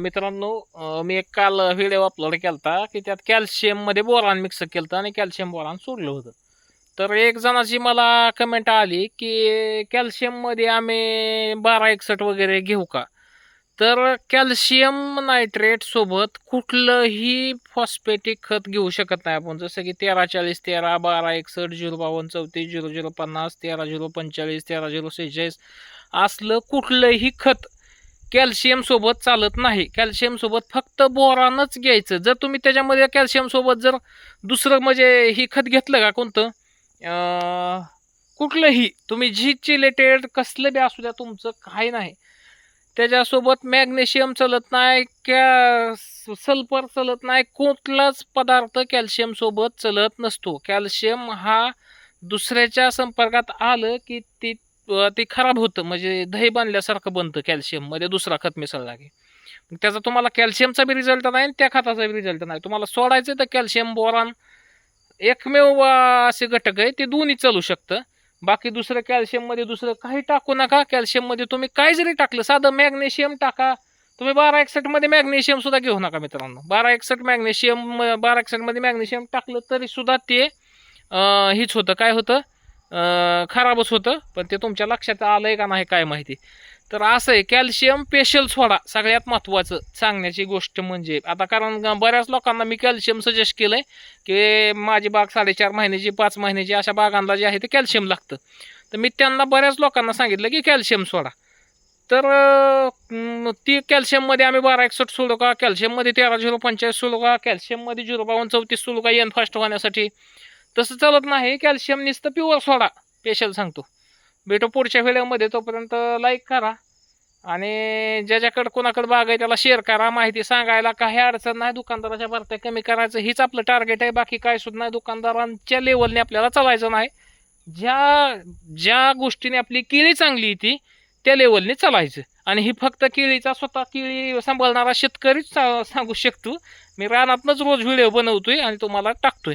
मित्रांनो मी एक काल व्हिडिओ अपलोड केलता की त्यात कॅल्शियममध्ये बोरान मिक्स केलं आणि कॅल्शियम बोरान सोडलं होतं. तर एक जणाची मला कमेंट आली की कॅल्शियममध्ये आम्ही बारा एकसठ वगैरे घेऊ का? तर कॅल्शियम नायट्रेट सोबत कुठलंही फॉस्फेटिक खत घेऊ शकत नाही आपण. जसं की तेरा चाळीस तेरा बारा एकसष्ट झिरो बावन्न चौतीस झिरो झिरो पन्नास तेरा झिरो पंचेचाळीस तेरा झिरो सेहेचाळीस असलं कुठलंही खत कॅल्शियम सोबत चालत नाही. कॅल्शियम सोबत फक्त बोरानच घ्यायचं. जर तुम्ही त्याच्यामध्ये कॅल्शियम सोबत जर दुसरं म्हणजे ही खत घेतलं का कोणतं? कुठलंही तुम्ही झीज रिलेटेड कसलं बी असू द्या तुमचं काही नाही. त्याच्यासोबत मॅग्नेशियम चलत नाही कॅ सल्फर चालत नाही कुठलाच पदार्थ कॅल्शियम सोबत चलत नसतो. कॅल्शियम हा दुसऱ्याच्या संपर्कात आलं की ती ते खराब होतं. म्हणजे दही बांधल्यासारखं बनतं कॅल्शियममध्ये दुसरा खत मिसळला की. मग त्याचा तुम्हाला कॅल्शियमचा बी रिझल्ट नाही आणि त्या खताचा बी रिझल्ट नाही. तुम्हाला सोडायचं तर कॅल्शियम बोरान एकमेव असे घटक आहे ते दोन्ही चालू शकतं. बाकी दुसरं कॅल्शियममध्ये दुसरं काही टाकू नका. कॅल्शियममध्ये तुम्ही काय जरी टाकलं साधं मॅग्नेशियम टाका. तुम्ही बारा एकसष्टमध्ये मॅग्नेशियम सुद्धा घेऊ नका मित्रांनो. बारा एकसष्ट मॅग्नेशियम बारा एकसष्टमध्ये मॅग्नेशियम टाकलं तरी सुद्धा ते हीच होतं. काय होतं? खराबच होतं पण ते तुमच्या लक्षात आलं आहे का नाही काय माहिती. तर असं आहे कॅल्शियम पेशल सोडा सगळ्यात महत्त्वाचं सांगण्याची गोष्ट म्हणजे. आता कारण बऱ्याच लोकांना मी कॅल्शियम सजेस्ट केलं आहे की माझी बाग साडेचार महिन्याची पाच महिन्याची अशा बागांना जे आहे ते कॅल्शियम लागतं. तर मी त्यांना बऱ्याच लोकांना सांगितलं की कॅल्शियम सोडा. तर ती कॅल्शियममध्ये आम्ही बारा एकसष्ट सोडू का कॅल्शियममध्ये तेरा झिरो पंचेचाळीस सोडू का कॅल्शियममध्ये झिरो बावन्न चौतीस सोडू का एन फास्ट होण्यासाठी तसं चालत नाही. कॅल्शियम नुसतं प्युअर सोडा स्पेशल सांगतो. भेटू पुढच्या व्हिडिओमध्ये तोपर्यंत लाईक करा. आणि ज्याच्याकडं कोणाकडं बाग आहे त्याला शेअर करा. माहिती सांगायला काही अडचण नाही. दुकानदाराच्या भरत्या कमी करायचं. हीच आपलं टार्गेट आहे. बाकी काय सुद्धा नाही. दुकानदारांच्या लेवलने आपल्याला चालायचं नाही. ज्या ज्या गोष्टीने आपली केळी चांगली ती त्या लेवलने चालायचं. आणि ही फक्त केळीचा स्वतः केळी सांभाळणारा शेतकरीच सांगू शकतो. मी रानातनंच रोज व्हिडिओ बनवतोय आणि तुम्हाला टाकतोय.